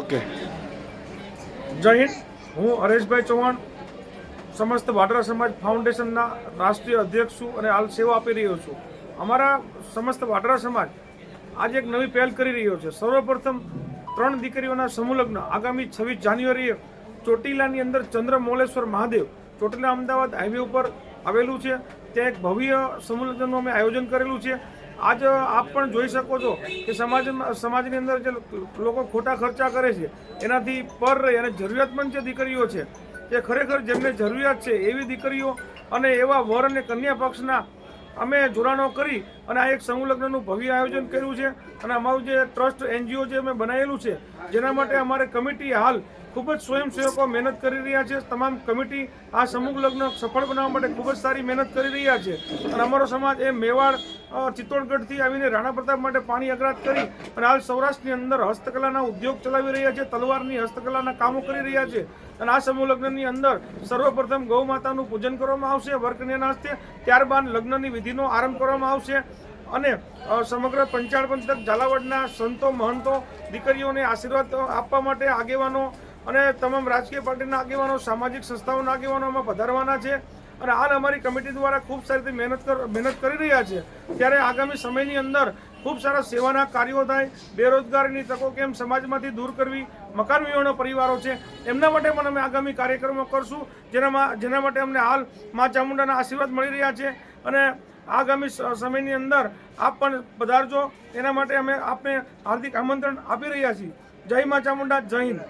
Okay જય હિન્દ. હું હરેશભાઈ ચૌહાણ, સમસ્ત વાડરા સમાજ ફાઉન્ડેશનના રાષ્ટ્રીય અધ્યક્ષ છું અને હાલ સેવા આપી રહ્યો છું. અમારા સમસ્ત વાડરા સમાજ આજે એક નવી પહેલ કરી રહ્યો છે. સર્વપ્રથમ ત્રણ દીકરીઓના સમૂહલગ્ન આગામી છવ્વીસ જાન્યુઆરીએ ચોટીલાની અંદર ચંદ્રમૌલેશ્વર મહાદેવ, ચોટીલા અમદાવાદ હાઈવે ઉપર આવેલું છે. ત્યાં એક ભવ્ય સંમેલનનું અમે આયોજન કરેલું છે. આજ આપ પણ જોઈ શકો છો કે સમાજ સમાજની અંદર જે લોકો ખોટા ખર્ચા કરે છે, એનાથી પર રહી અને જરૂરિયાતમંદ જે દીકરીઓ છે કે ખરેખર જેમને જરૂરિયાત છે એવી દીકરીઓ અને એવા વર અને કન્યા પક્ષના અમે જોડાણો કરી અને આ એક સંલગ્નનું લગ્નનું ભવ્ય આયોજન કર્યું છે અને અમારું જે ટ્રસ્ટ એનજીઓ જે અમે બનાવેલું છે, જેના માટે અમારે કમિટી હાલ ખૂબ જ સ્વયંસેવકો મહેનત કરી રહ્યા છે. તમામ કમિટી આ સમૂહ લગ્ન સફળ બનાવવા માટે ખૂબ જ સારી મહેનત કરી રહ્યા છે. અને અમારો સમાજ એ મેવાડ ચિત્તોડગઢથી આવીને રાણા પ્રતાપ માટે પાણી અગ્રાત કરી અને હાલ સૌરાષ્ટ્રની અંદર હસ્તકલાના ઉદ્યોગ ચલાવી રહ્યા છે, તલવારની હસ્તકલાના કામો કરી રહ્યા છે અને આ સમૂહ લગ્નની અંદર સર્વપ્રથમ ગૌ માતાનું પૂજન કરવામાં આવશે વર્કન્યાના હસ્તે ત્યારબાદ લગ્નની વિધિનો આરંભ કરવામાં આવશે અને સમગ્ર પંચાળ પંથક ઝાલાવાડના સંતો, મહંતો, દીકરીઓને આશીર્વાદ આપવા માટે આગેવાનો અને તમામ રાજકીય પાર્ટીના આગેવાનો, સામાજિક સંસ્થાઓના આગેવાનો આમાં પધારવાના છે. અને હાલ અમારી કમિટી દ્વારા ખૂબ સારી રીતે મહેનત મહેનત કરી રહ્યા છે. ત્યારે આગામી સમયની અંદર ખૂબ સારા સેવાના કાર્યો થાય, બેરોજગારીની તકો કેમ સમાજમાંથી દૂર કરવી મકાન વિહોણો પરિવારો છે, એમના માટે પણ અમે આગામી કાર્યક્રમો કરશું, જેનામાં, જેના માટે અમને હાલ મા ચામુંડાના આશીર્વાદ મળી રહ્યા છે. અને આગામી સમયની અંદર આપ પણ પધારજો. એના માટે અમે આપને હાર્દિક આમંત્રણ આપી રહ્યા છીએ. જય મા ચામુંડા, જય હિન્દ.